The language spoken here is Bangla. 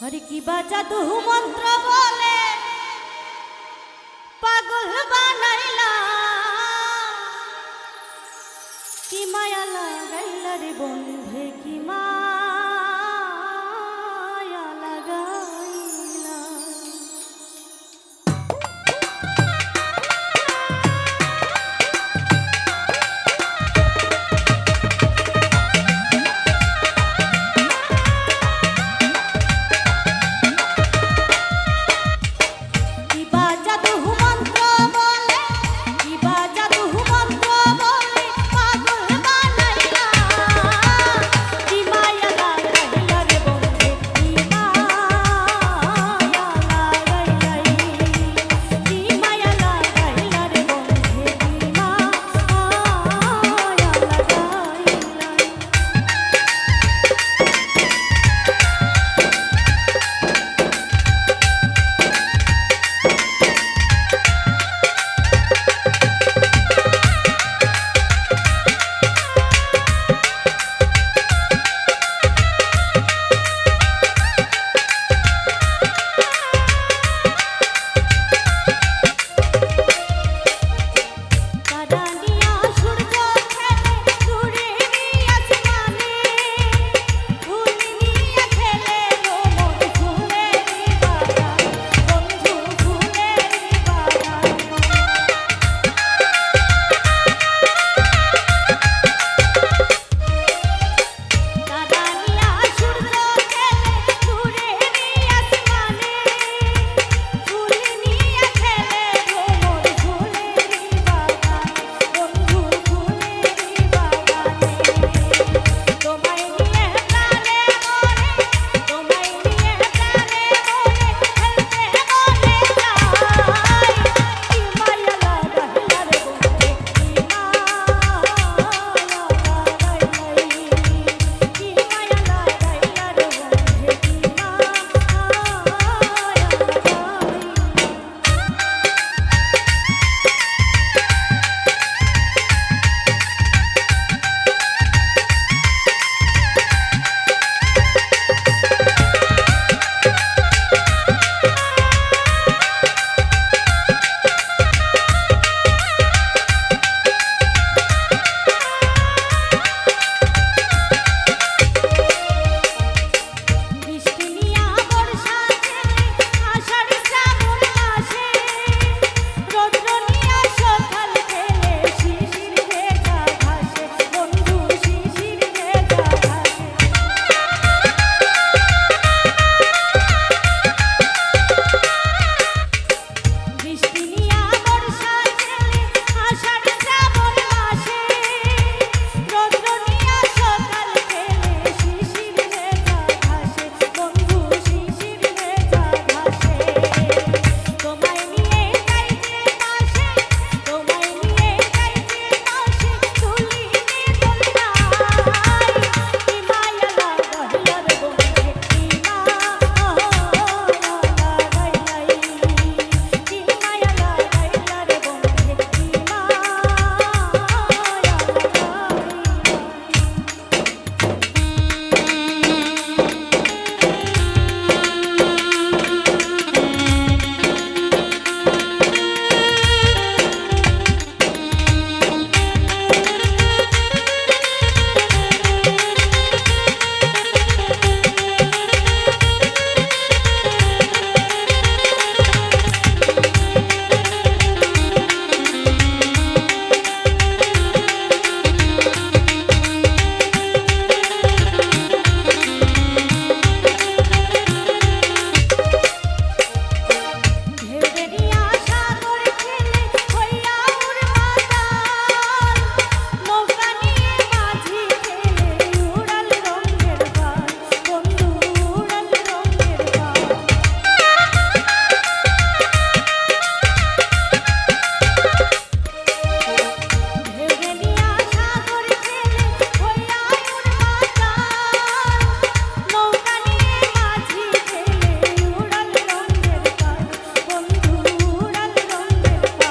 আরে কি বাজা দুহু মন্ত্র বলে? পাগল বানাইলা কি মায়া লাগাইলা রে বন্ধে, কি মা